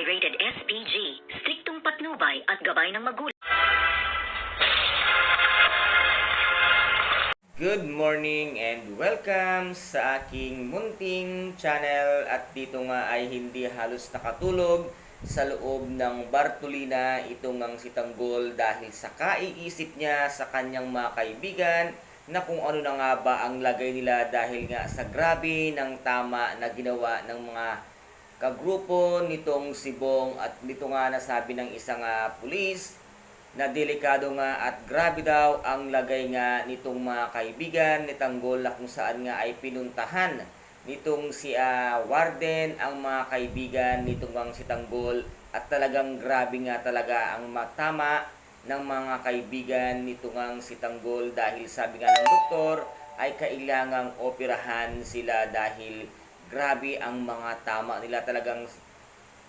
ay rated SPG, striktong patnubay at gabay ng magulang. Good morning and welcome sa aking munting channel at dito nga ay hindi halos nakatulog sa loob ng Bartolina itong ang si Tanggol dahil sa kaiisip niya sa kanyang mga kaibigan na kung ano na nga ba ang lagay nila dahil nga sa grabe ng tama na ginawa ng mga kagrupo nitong si Bong at nito nga nasabi ng isang ah, pulis na delikado nga at grabe daw ang lagay nga nitong mga kaibigan ni Tanggol kung saan nga ay pinuntahan nitong si ah, Warden ang mga kaibigan nitong ang si Tanggol. At talagang grabe nga talaga ang matama ng mga kaibigan nitong ang si Tanggol dahil sabi nga ng doktor ay kailangang operahan sila dahil grabe ang mga tama nila talagang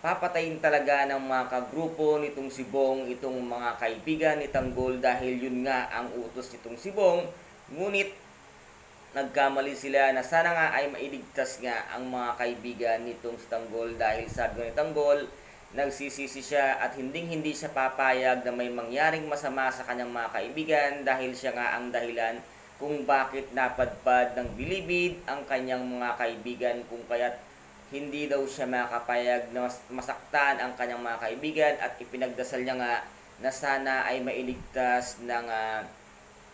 papatayin talaga ng mga kagrupo nitong si Bong, itong mga kaibigan ni Tanggol dahil yun nga ang utos nitong si Bong. Ngunit nagkamali sila na sana nga ay mailigtas nga ang mga kaibigan nitong si Tanggol dahil sabi ni Tanggol, nagsisisi siya at hinding hindi siya papayag na may mangyaring masama sa kanyang mga kaibigan dahil siya nga ang dahilan kung bakit napadpad ng bilibid ang kanyang mga kaibigan kung kaya't hindi daw siya makapayag na mas- masaktan ang kanyang mga kaibigan at ipinagdasal niya nga na sana ay mailigtas ng ah,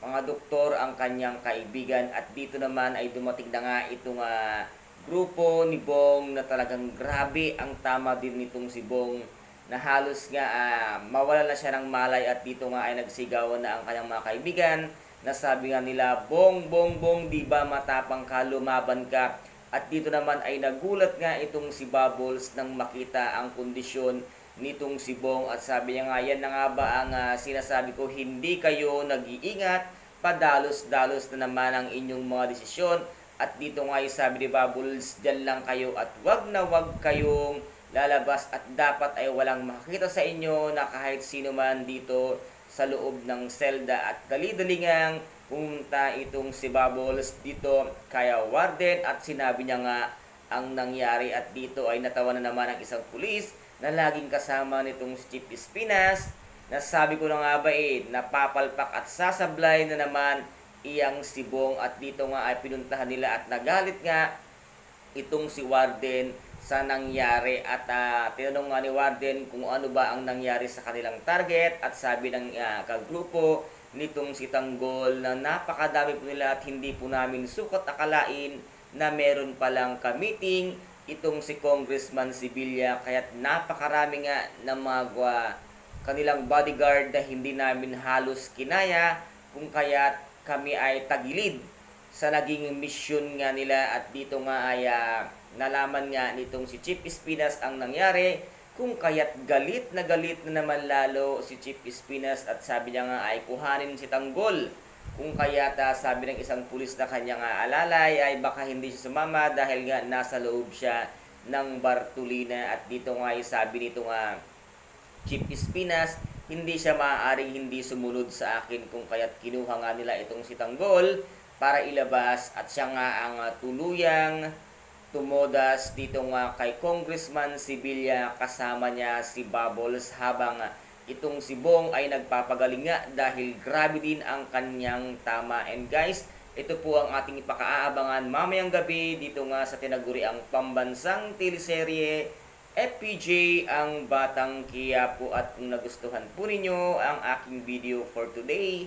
mga doktor ang kanyang kaibigan. At dito naman ay dumating na nga itong ah, grupo ni Bong na talagang grabe ang tama din nitong si Bong na halos nga ah, mawala na siya ng malay at dito nga ay nagsigawan na ang kanyang mga kaibigan na sabi nga nila, Bong, Bong, Bong, di ba matapang ka, lumaban ka? At dito naman ay nagulat nga itong si Bubbles nang makita ang kondisyon nitong si Bong. At sabi niya nga yan na nga ba ang ah, sinasabi ko? Hindi kayo nag-iingat. Padalos-dalos na naman ang inyong mga desisyon. At dito nga yung sabi ni Bubbles dyan lang kayo at wag na wag kayong lalabas. At dapat ay walang makakita sa inyo na kahit sino man dito sa loob ng selda at dali-dali ngang pumunta itong si Bubbles dito kaya Warden at sinabi niya nga ang nangyari at dito ay natawa na naman ang isang pulis na laging kasama nitong si Chief Espinas na sabi ko na nga ba eh napapalpak at sasablay na naman iyang si Bong at dito nga ay pinuntahan nila at nagalit nga itong si Warden sa nangyari at ah, tinanong ni Warden kung ano ba ang nangyari sa kanilang target at sabi ng ah, kagrupo nitong si Tanggol na napakadami po nila at hindi po namin sukat akalain na meron palang ka-meeting itong si Congressman Sibilia. Kaya't napakarami nga ng mga gwa- kanilang bodyguard na hindi namin halos kinaya kung kaya't kami ay tagilid sa naging mission nga nila at dito nga ay ah, nalaman nga nitong si Chief Espinas ang nangyari. Kung kaya't galit na galit na naman lalo si Chief Espinas at sabi niya nga ay kuhanin si Tanggol. Kung kaya't ah, sabi ng isang pulis na kanya nga alalay ay baka hindi siya sumama dahil nga nasa loob siya ng Bartolina. At dito nga ay sabi nito nga Chief Espinas, hindi siya maaaring hindi sumunod sa akin kung kaya't kinuha nga nila itong si Tanggol para ilabas at siya nga ang ah, tuluyang tumodas dito nga kay Congressman Sibilia kasama niya si Bubbles habang itong si Bong ay nagpapagaling nga dahil grabe din ang kanyang tama. And guys ito po ang ating ipakaaabangan mamayang gabi dito nga sa tinaguriang pambansang teleserye FPJ ang Batang Quiapo at kung nagustuhan po ninyo ang aking video for today,